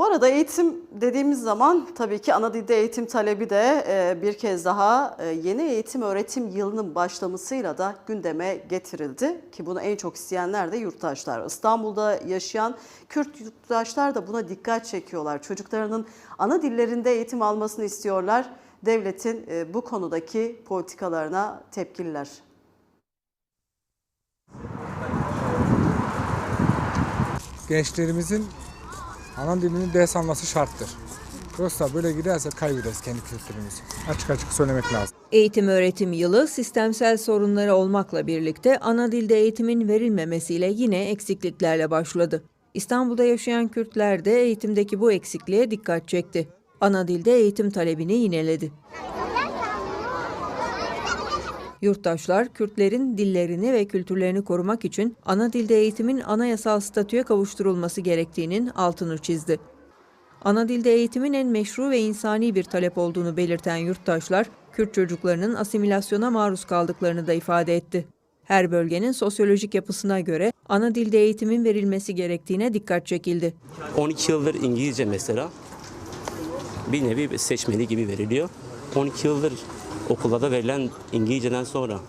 Bu arada eğitim dediğimiz zaman tabii ki ana dilde eğitim talebi de e, bir kez daha e, yeni eğitim öğretim yılının başlamasıyla da gündeme getirildi. Ki bunu en çok isteyenler de yurttaşlar. İstanbul'da yaşayan Kürt yurttaşlar da buna dikkat çekiyorlar. Çocuklarının ana dillerinde eğitim almasını istiyorlar. Devletin e, bu konudaki politikalarına tepkililer. gençlerimizin ana dilini ders alması şarttır. Yoksa böyle giderse kaybederiz kendi kültürümüzü. Açık açık söylemek lazım. Eğitim öğretim yılı sistemsel sorunları olmakla birlikte ana dilde eğitimin verilmemesiyle yine eksikliklerle başladı. İstanbul'da yaşayan Kürtler de eğitimdeki bu eksikliğe dikkat çekti. Ana dilde eğitim talebini yineledi. Yurttaşlar, Kürtlerin dillerini ve kültürlerini korumak için ana dilde eğitimin anayasal statüye kavuşturulması gerektiğinin altını çizdi. Ana dilde eğitimin en meşru ve insani bir talep olduğunu belirten yurttaşlar, Kürt çocuklarının asimilasyona maruz kaldıklarını da ifade etti. Her bölgenin sosyolojik yapısına göre ana dilde eğitimin verilmesi gerektiğine dikkat çekildi. 12 yıldır İngilizce mesela bir nevi seçmeli gibi veriliyor. 12 yıldır okullarda verilen İngilizceden sonra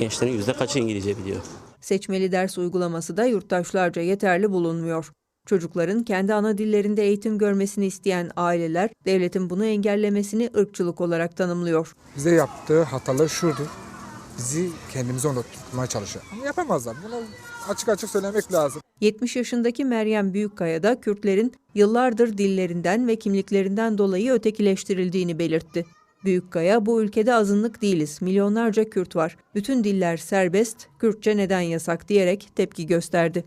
gençlerin yüzde kaçı İngilizce biliyor? Seçmeli ders uygulaması da yurttaşlarca yeterli bulunmuyor. Çocukların kendi ana dillerinde eğitim görmesini isteyen aileler devletin bunu engellemesini ırkçılık olarak tanımlıyor. Bize yaptığı hatalar şurdu. Bizi kendimize unutmaya çalışıyor. Ama yapamazlar. Bunu açık açık söylemek lazım. 70 yaşındaki Meryem Büyükkaya da Kürtlerin yıllardır dillerinden ve kimliklerinden dolayı ötekileştirildiğini belirtti. Büyükkaya bu ülkede azınlık değiliz, milyonlarca Kürt var. Bütün diller serbest, Kürtçe neden yasak diyerek tepki gösterdi.